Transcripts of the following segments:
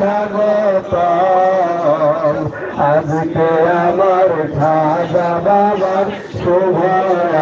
স্বাগত আজকে আমার খাজা বাবার শুভ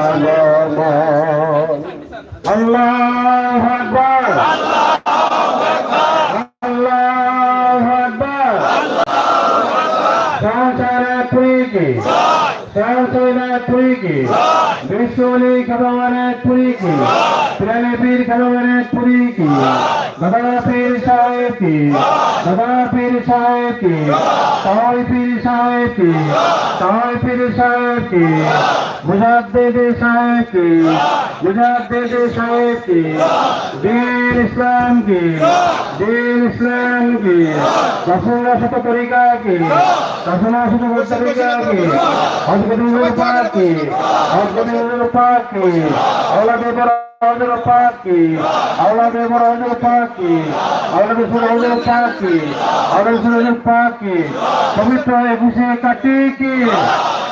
আগমন পীর সাহেব কি তাই পীর সাহেব কি তাই পীর সাহেব কি মুজাদ্দিদ সাহেব কি মুজাদ্দিদ সাহেব কি দিন ইসলাম কি দিন ইসলাম কি রসুল্লাহ শত তরিকা কি রসুল্লাহ শত তরিকা কি হজগদিনের পাক হজগদিনের পাক কি আওলাদে বড় পাক কি আওলাদে বড় পাক কি আওলাদে হজর পাক কি আওলাদে সুর হজর পাক কি পবিত্র একুশে কাটি কি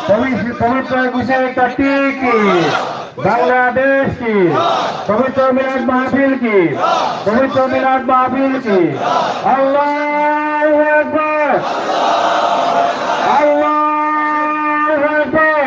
পবিত্র পবিত্র একুশে কাটি কি বাংলাদেশ কি পবিত্র মিলাদ মাহফিল কি পবিত্র মিলাদ মাহফিল কি আল্লাহ আকবার আল্লাহ আকবার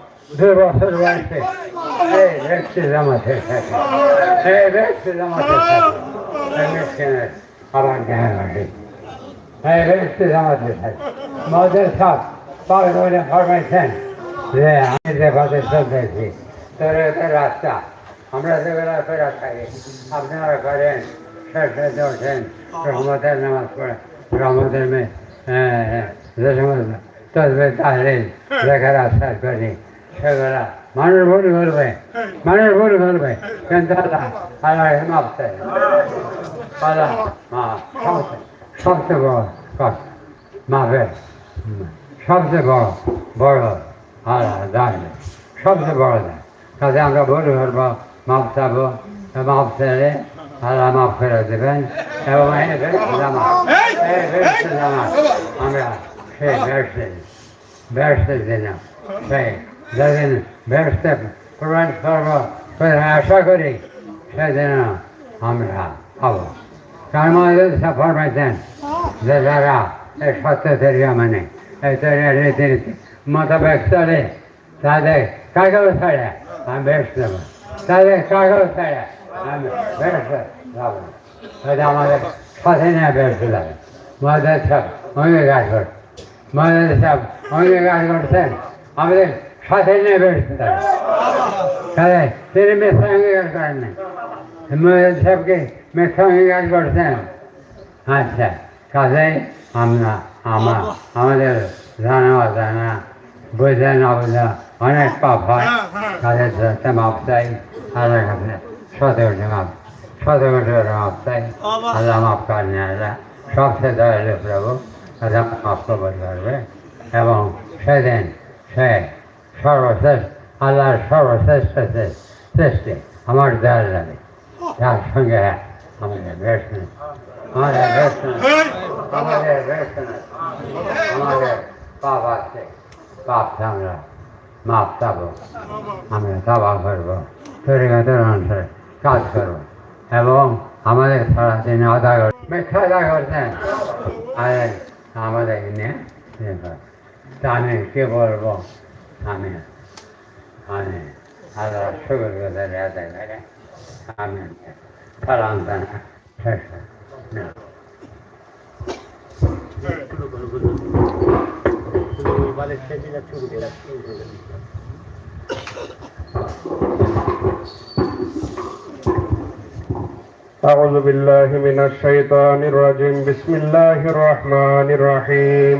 দুই বছর বয়সে এই ব্যক্তি জামাতে থাকে এই ব্যক্তি জামাতে থাকে এই মিসকিনের আবার জ্ঞান আসে এই ব্যক্তি জামাতে থাকে মদের সব পার করে ফরমাইছেন যে আমি যে পথে চলতেছি তোরে তো রাস্তা আমরা যেগুলো ফেরা থাকি আপনারা করেন শেষে ওঠেন রহমতের নামাজ পড়ে রহমতের মেয়ে হ্যাঁ হ্যাঁ যে সমস্ত তসবে তাহলিল লেখার আশ্বাস করি সেগুলা মানুষ ভুল করবে মানুষ ভুল করবে কিন্তু আল্লাহ আল্লাহ মাপ চাই আল্লাহ মা সবচেয়ে সবচেয়ে বড় কষ্ট মাপের সবচেয়ে বড় বড় আল্লাহ দায় সবচেয়ে বড় দায় কাজে আমরা ভুল করব মাপ চাবো মাপ ছেড়ে আল্লাহ মাফ করে দেবেন এবং এই বেশ জামা এই বেশ জামা আমরা সেই বেশে বেশে দিলাম সেই যেদিন বেশতে প্রমাণ করব আশা করি সেদিন আমরা হব। তার মধ্যে ফরমাইছেন যে যারা এই সত্য তরিয়া মানে এই তরিয়া রীতিনীতি মোতাবেক চলে তাদের কাগজ ছাড়া আমি বেশ দেবো। তাদের কাগজ ছাড়া আমি বেশ যাব এটা আমাদের সাথে নিয়ে বেশ যাবে গাছ করছে মহাদের সব অনেক করছেন। আমাদের সাথে নিয়ে বেশ যাবে তাহলে তিনি মিথ্যা অঙ্গীকার করেন নাই মহাদের সাহেবকে মিথ্যা অঙ্গীকার করছেন আচ্ছা কাজেই আমরা আমার আমাদের জানা অজানা বোঝা না বোঝা অনেক পাপ হয় তাদের সাথে মাপ চাই আল্লাহর কাছে সতেরো মাপ সতেরো মাপ চাই আল্লাহ মাফ করেন আল্লাহ সবচেয়ে দয়ালু প্রভু আল্লাহ মাফ কবর করবে এবং সেদিন সে সর্বশ্রেষ্ঠ আল্লাহর সর্বশ্রেষ্ঠ সৃষ্টি আমার দয়াল লাগে। তার সঙ্গে আমাদের বেশ আমাদের বেশ নেই। আমাদের বেশ আমাদের পাপ আছে। পাপ আমরা মাপ চাবো। আমরা দাবা করব। তরিকাতের অনুসারে কাজ করব। এবং আমাদের সারা দিনে আদা কর মিথ্যা আদা করছেন। আর আমাদের নিয়ে আমি কে বলব? Amen. Amen. Allah'a şükür kadar yardımlara. Amin. Falan sana. Şaşır. Ne? Bana sesiyle çok biraz أعوذ بالله من الشيطان الرجيم بسم الله الرحمن الرحيم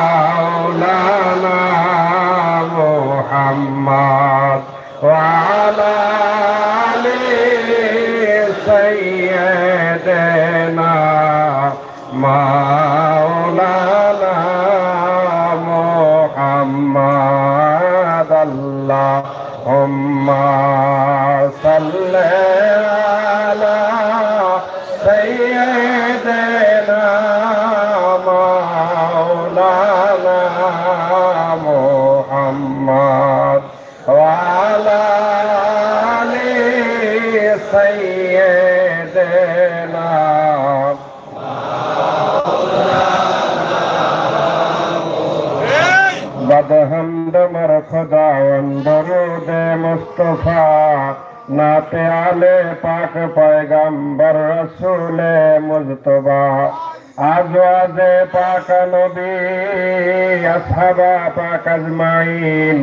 صل على سيدنا مولانا محمد وعلى নাতে আলে পাক পায়গাম্বর রসুলে মুজতবা। আজে পাক নবী, আসহাবা পাক আজমাইন।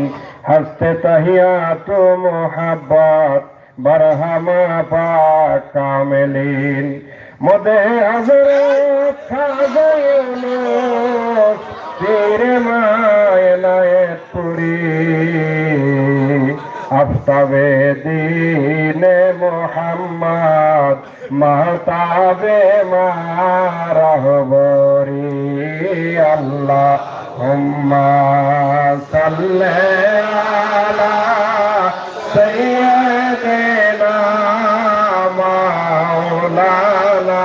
হস্তে তহিয়াতু মুহাব্বত, বরহামা পাক কামেলিন। মদে হযরত খাজা মায় নয় পুরী। আফতাব দিনে মোহাম্মদ মাহতাবে মারহবরি আল্লাহ। হুম্মা সাল্লে আলা সাইয়্যিদিনা মাওলানা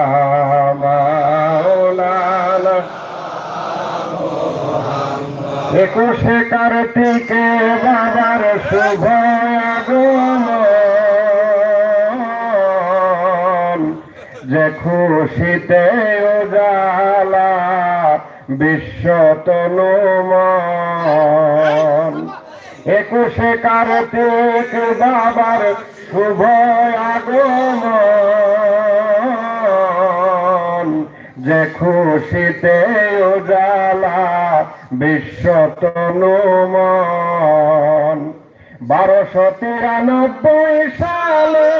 একুশে কার্তিকে বাবার শুভ যে খুশিতে উজালা বিশ্ব তনুমন একুশে কার্তিক বাবার শুভ আগমন। যে খুশিতে উজালা বিশ্ব তনুমন বারোশো তিরানব্বই সালে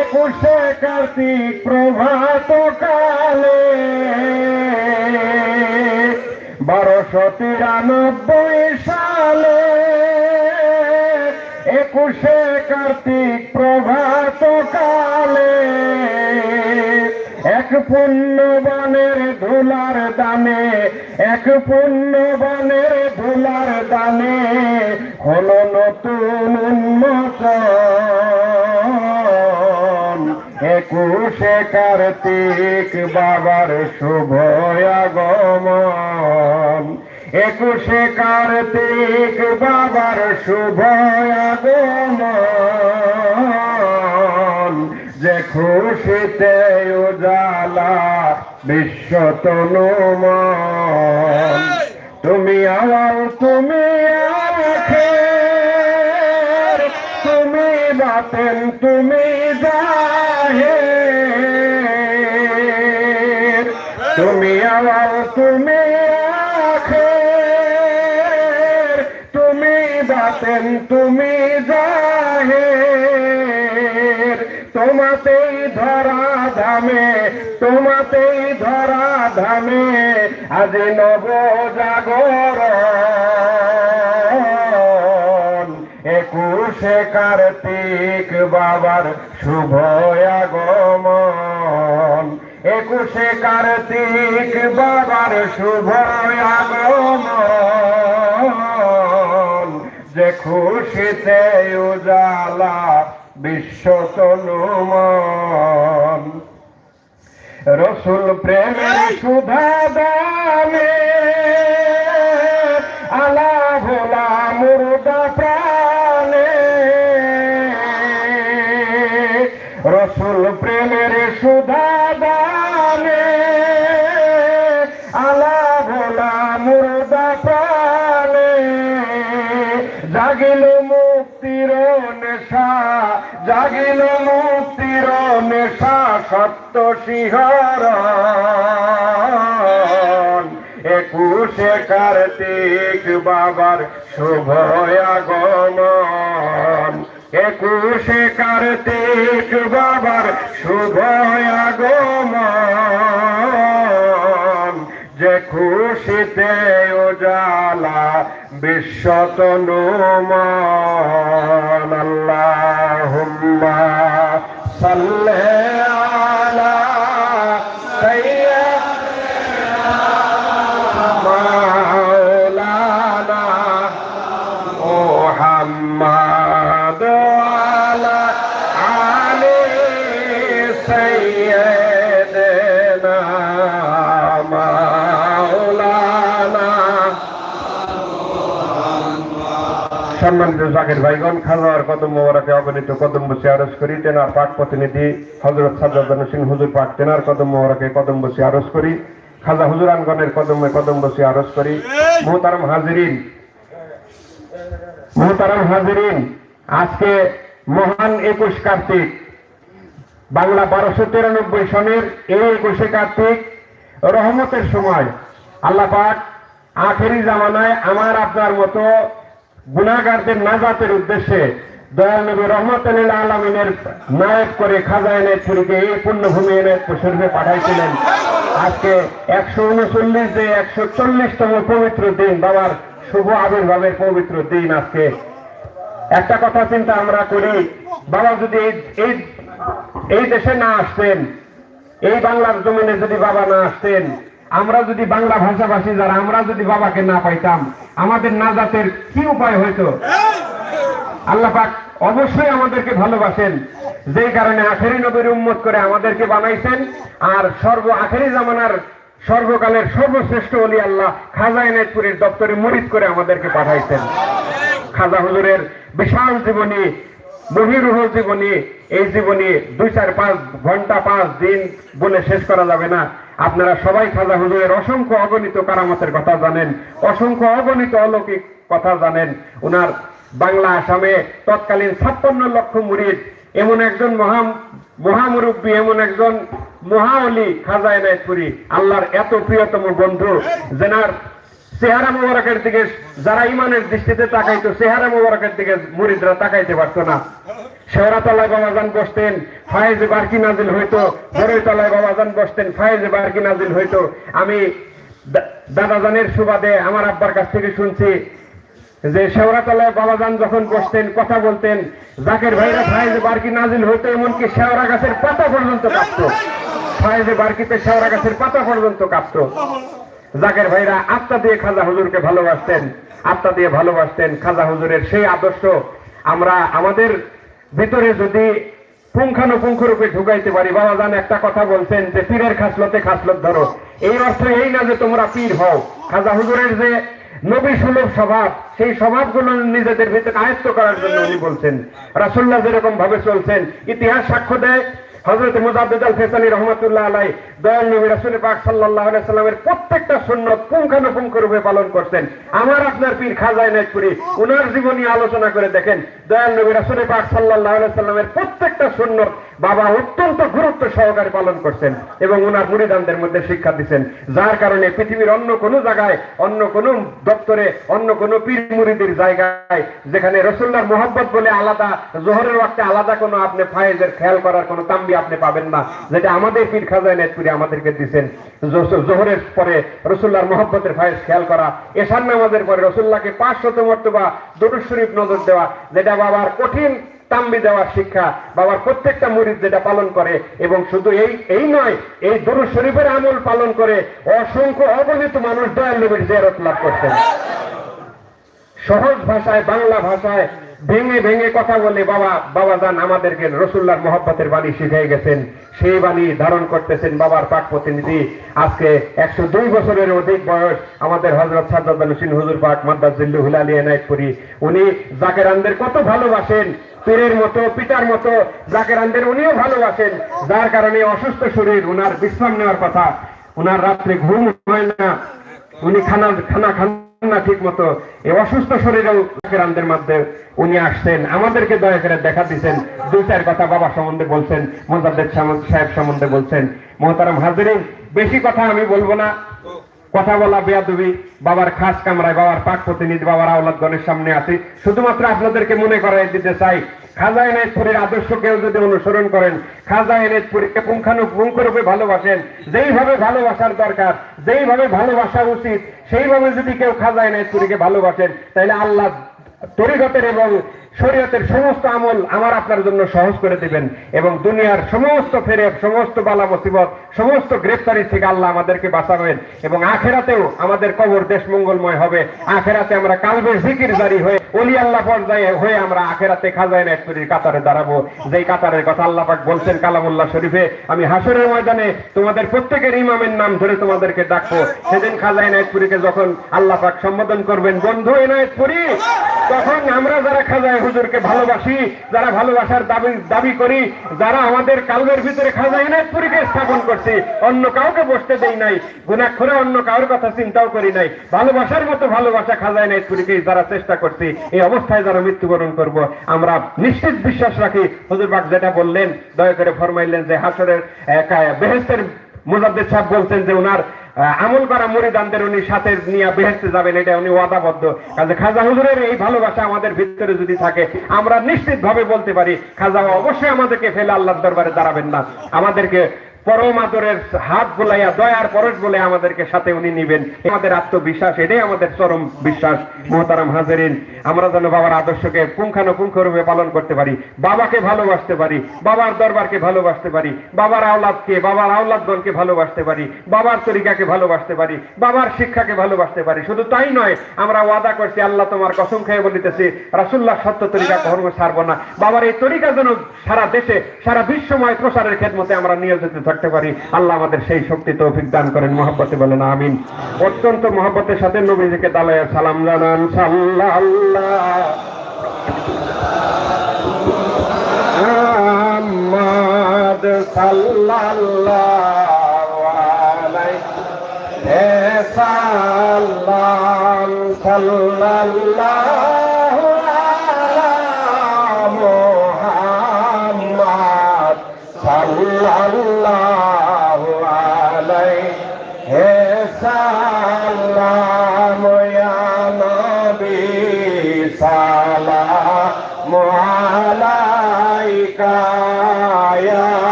একুশে কার্তিক প্রভাত কালে বারোশো তিরানব্বই সালে একুশে কার্তিক প্রভাত কালে এক পুণ্যবানের ধুলার দানে, এক পুণ্যবানের ধুলার দানে হলো নতুন উন্মোচন। একুশে কার্তিক বাবার শুভ একুশে কার্তিক বাবার শুভ যে খুশিতে উজালা বিশ্ব তনুমন তুমি আওয়াল তুমি আখের। তুমি বাতেন তুমি জাহের। তুমি আওয়াল তুমি আখের। তুমি বাতেন তুমি জাহের। তোমাতেই ধরা ধামে, তোমাতেই ধরা ধামে, আজ নব জাগরণ একুশে কার্তিক বাবার শুভ আগমন। একুশে কার্তিক বাবার শুভ আগমন। যে খুশিতে উজালা বিশ্ব তনুমন রসুল প্রেমের সুধা দামে আলা ভোলা মুর্দা প্রাণে। রসুল প্রেমের সুধা সত্য শিহরণ। একুশে কার্তিক বাবার শুভ আগমন। একুশে কার্তিক বাবার শুভ আগমন। যে খুশিতে উজালা বিশ্ব তনুমান আল্লাহুম্মা সম্মানিত জাকির ভাইগণ, খানোয়ার কদম মোবারকে অগণিত কদম বসে আরজ করি, তেনার পাক প্রতিনিধি হজরত সাজ্জাদ সিং হুজুর পাক, তেনার কদম মোবারকে কদম বসে আরজ করি, খাজা হুজুরানগণের কদমে কদম বসে আরজ করি। মোহতারাম হাজিরিন মোহতারাম হাজিরিন, আজকে মহান একুশ কার্তিক, বাংলা বারোশো তিরানব্বই সনের এই একুশে কার্তিক রহমতের সময়, আল্লাহ পাক আখেরি জামানায় আমার আপনার মতো গুণাগারদের নাজাতের উদ্দেশ্যে দয়াল নবী রহমত আলমিনের নায়ক করে খাজা এনায়তপুরীকে এই পুণ্যভূমি এনায়তপুর শরীফে পাঠাইছিলেন। আজকে একশো উনচল্লিশ যে একশো চল্লিশতম পবিত্র দিন, বাবার শুভ আবির্ভাবের পবিত্র দিন আজকে। একটা কথা চিন্তা আমরা করি, বাবা যদি এই এই দেশে না আসতেন, এই বাংলার জমিনে যদি বাবা না আসতেন আমরা যদি বাংলা ভাষাভাষী যারা, আমরা যদি বাবাকে না পাইতাম, আমাদের নাজাতের কি উপায় হইতো? আল্লাহ পাক অবশ্যই আমাদেরকে ভালোবাসেন। যেই কারণে আখেরি নবীর উম্মত করে আমাদেরকে বানাইছেন। আর সর্ব আখেরি জামানার সর্বকালের সর্বশ্রেষ্ঠ অলি আল্লাহ খাজা এনায়তপুরের দপ্তরে মরিদ করে আমাদেরকে পাঠাইছেন। খাজা হুজুরের বিশাল জীবনী মহিরুহ জীবনী এই জীবনী দুই চার পাঁচ ঘণ্টা, পাঁচ দিন বলে শেষ করা যাবে না। আপনারা সবাই খাজা হুজুরের অসংখ্য অগণিত কারামতের কথা জানেন, অসংখ্য অগণিত অলৌকিক কথা জানেন। উনার বাংলা আসামে তৎকালীন ছাপ্পান্ন লক্ষ মুরিদ, এমন একজন মহা মহামুরব্বী, এমন একজন মহাঅলি খাজা এনায়তপুরি আল্লাহর এত প্রিয়তম বন্ধু, যেনার চেহারা মোবারকের দিকে যারা ইমানের দৃষ্টিতে তাকাইতো, চেহারা মোবারকের দিকে মুরিদরা তাকাইতে পারতো না। শেওড়াতলায় বাবাজান বসতেন, ফায়েজে বারকি নাজিল হইতো। বড়ইতলায় বাবাজান বসতেন, ফায়েজে বারকি নাজিল হইতো। আমি দাদাজানের সুবাদে আমার আব্বার কাছ থেকে শুনছি যে শেওড়াতলায় বাবাজান যখন বসতেন, কথা বলতেন, জাকের ভাইরা ফায়েজে বারকি নাজিল হইতো, এমনকি শেওরা গাছের পাতা পর্যন্ত কাঁপতো। ফায়েজে বারকিতে শেওরা গাছের পাতা পর্যন্ত কাঁপতো। জাকের ভাইরা আত্মা দিয়ে খাজা হুজুরকে ভালোবাসতেন, আত্মা দিয়ে ভালোবাসতেন খাজা হুজুরের সেই আদর্শ। আমরা আমাদের ভিতরে যদি পুঙ্খানুপুঙ্খ রূপে ঢুকাইতে পারি বাবা জান একটা কথা বলছেন যে, পীরের খাসলতে খাসলত ধরো। এই অর্থ এই না যে তোমরা পীর হও। খাজা হুজুরের যে নবী সুলভ স্বভাব, সেই স্বভাবগুলো নিজেদের ভিতরে আয়ত্ত করার জন্য উনি বলছেন। রাসুল্লাহ যেরকম ভাবে চলছেন, ইতিহাস সাক্ষ্য দেয় হজরত আল ফেসানি রহমতুল্লাহ আলাই দয়াল নবী রাসুল পাক সাল্লাহ সাল্লামের প্রত্যেকটা সুন্নত পুঙ্খানুপুঙ্খ রূপে পালন করতেন আমার আপনার পীর খাজা নাইপুরি উনার জীবনী আলোচনা করে দেখেন, দয়াল নবী রাসুল পাক সাল্লাহ সাল্লামের প্রত্যেকটা সুন্নত বাবা অত্যন্ত গুরুত্ব সহকারে পালন করছেন এবং উনার মুরিদানদের মধ্যে শিক্ষা দিচ্ছেন। যার কারণে পৃথিবীর অন্য কোনো জায়গায়, অন্য কোনো দপ্তরে, অন্য কোনো পীর মুরিদের জায়গায়, যেখানে রসুল্লার মোহাম্মত বলে আলাদা, জোহরের ওয়াক্তে আলাদা কোনো আপনি ফায়েজের খেয়াল করার কোনো তাম্বি আপনি পাবেন না, যেটা আমাদের পীর খাজা নেতপুরি আমাদেরকে দিচ্ছেন। জোহরের পরে রসুল্লার মোহাম্মতের ফায়েজ খেয়াল করা, এশার নামাজের পরে রসুল্লাহকে পাঁচ শত মর্তবা দরুদ শরীফ নজর দেওয়া, যেটা বাবার কঠিন তাম্বি দেওয়ার শিক্ষা বাবার প্রত্যেকটা মুরিদ যেটা পালন করে, এবং শুধু এই এই নয়, এই দরুদ শরীফের আমল পালন করে অসংখ্য অগণিত মানুষ দয়াল নবীর জিয়ারত লাভ করছেন। সহজ ভাষায়, বাংলা ভাষায় ভেঙে ভেঙে কথা বলে বাবা বাবা যান আমাদেরকে রসুল্লার মহব্বতের বাণী শিখিয়ে গেছেন। সেই বাণী ধারণ করতেছেন বাবার পাক প্রতিনিধি। আজকে একশো দুই বছরের অধিক বয়স আমাদের হজরত সাদ্দাদ হুসিন হুজুর পাক মাদ্দাজিল্লু হুলালি এনায়তপুরি উনি জাকেরানদের কত ভালোবাসেন পীরের মতো, পিতার মতো জাকেরানদের উনিও ভালোবাসেন। যার কারণে অসুস্থ শরীর উনার বিশ্রাম নেওয়ার কথা। উনার রাত্রে ঘুম হয় না। উনি খানা খানা খান না ঠিক মতো এই অসুস্থ শরীরেও রামদের মধ্যে উনি আসছেন। আমাদেরকে দয়া করে দেখা দিচ্ছেন দুই চার কথা বাবা সম্বন্ধে বলছেন, মোজাদ্দেদ সাহেব সম্বন্ধে বলছেন। মোহতারাম হাজিরিন, বেশি কথা আমি বলব না। কথা বলা বেয়াদবি, বাবার খাস কামরায় বাবার পাক প্রতিনিধি, বাবার আওলাদগণের সামনে আছি। শুধুমাত্র আপনাদেরকে মনে করাই দিতে চাই, খাজা এনায়তপুরের আদর্শকেও যদি অনুসরণ করেন, খাজা এনায়তপুরকে পুঙ্খানুপুঙ্খ রূপে ভালোবাসেন, যেইভাবে ভালোবাসার দরকার, যেইভাবে ভালোবাসা উচিত, সেইভাবে যদি কেউ খাজা এনায়তপুরীকে ভালোবাসেন, তাহলে আল্লাহ তরিগতের এবং শরীয়তের সমস্ত আমল আমার আপনার জন্য সহজ করে দিবেন এবং দুনিয়ার সমস্ত ফেরে সমস্ত বালা মুসিবত, সমস্ত গ্রেফতারি থেকে আল্লাহ আমাদেরকে বাঁচাবেন এবং আখেরাতেও আমাদের কবর দেশ মঙ্গলময় হবে। আখেরাতে আমরা কালবে জিকির জারি হয়ে অলি আল্লাহ পর্যায়ে হয়ে আমরা আখেরাতে খাজায় নাইপুরির কাতারে দাঁড়াবো। যেই কাতারের কথা আল্লাহ পাক বলছেন কালামুল্লাহ শরীফে, আমি হাসরের ময়দানে তোমাদের প্রত্যেকের ইমামের নাম ধরে তোমাদেরকে ডাকবো। সেদিন খাজায় নাইপুরিকে যখন আল্লাহ পাক সম্বোধন করবেন, বন্ধু এনায়তপুরি তখন আমরা যারা খাজায় হুজুরকে ভালোবাসি, যারা ভালোবাসার দাবি দাবি করি, যারা আমাদের কালবের ভিতরে খাজা এনায়তপুরীকে স্থাপন করছি, অন্য কাউকে বসতে দেই নাই, গুণাক্ষরে অন্য কারোর কথা চিন্তাও করি নাই। ভালোবাসার মতো ভালোবাসা খাজা এনায়তপুরীকে যারা চেষ্টা করছি, এই অবস্থায় যারা মৃত্যুবরণ করব, আমরা নিশ্চিত বিশ্বাস রাখি, হুজুর বাগ যেটা বললেন, দয়া করে ফরমাইলেন যে হাসরের বেহেস্তের মুজাদ্দেদ সাহেব বলছেন যে ওনার আমল করা মরিদানদের উনি সাথে নিয়ে বেহেস্তে যাবেন, এটা উনি ওয়াদাবদ্ধ। কাজে খাজা হুজুরের এই ভালোবাসা আমাদের ভিতরে যদি থাকে, আমরা নিশ্চিতভাবে বলতে পারি, খাজা অবশ্যই আমাদেরকে ফেলে আল্লাহর দরবারে দাঁড়াবেন না। আমাদেরকে পরম আদরের হাত বোলাইয়া, দয়ার পরশ বলে আমাদেরকে সাথে উনি নিবেন। আমাদের আত্মবিশ্বাস, এটাই আমাদের চরম বিশ্বাস, মোহতারাম হাজারিন। আমরা যেন বাবার আদর্শকে পুঙ্খানুপুঙ্খ রূপে পালন করতে পারি, বাবাকে ভালোবাসতে পারি, বাবার দরবারকে ভালোবাসতে পারি, বাবার আওলাদকে, বাবার আওলাদগণকে ভালোবাসতে পারি, বাবার তরিকাকে ভালোবাসতে পারি, বাবার শিক্ষাকে ভালোবাসতে পারি। শুধু তাই নয়, আমরা ওয়াদা করছি, আল্লাহ তোমার কসম খেয়ে বলিতেছি রাসুল্লাহ সত্য তরিকা কখনো ছাড়বো না। বাবার এই তরিকা যেন সারা দেশে, সারা বিশ্বময় প্রসারের খেদমতে আমরা নিয়োজিত থাকতে পারি। আল্লাহ আমাদের সেই শক্তি তৌফিক দান করেন। মহব্বতে বলেন, আমিন। অত্যন্ত মহব্বতের সাথে নবীজিকে দালায় সালাম জানান। সাল্লাহ সাল্লাল্লাহু।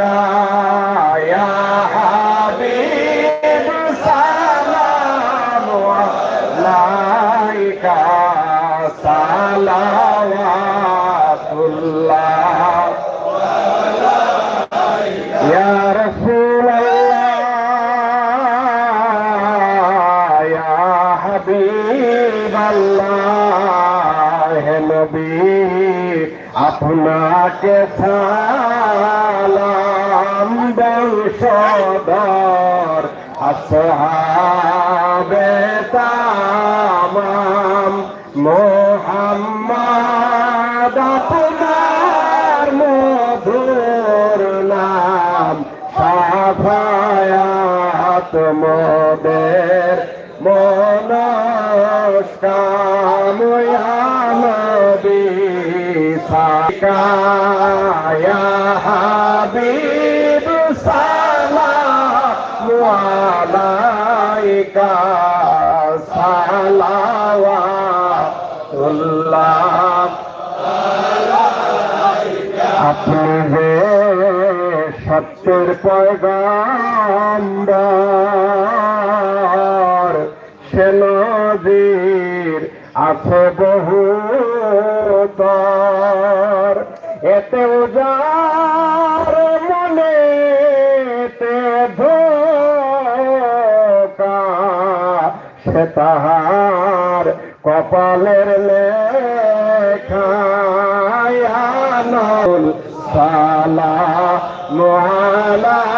আলাইকা তামাম মোহাম্মদ আপনার মধুর নাম। সাফায়াত মোদের মনস্কাময়ানবী সাকায়া হাবিব সালাম আলাইকা। সালাওয়াতুল্লাহ আপনি যে সত্যের পয়গাম্বর, সে নজির আছে বহু তর এতে উজার মনে সে তাহার কপালের লেখায়ানুল সালা মালাইকা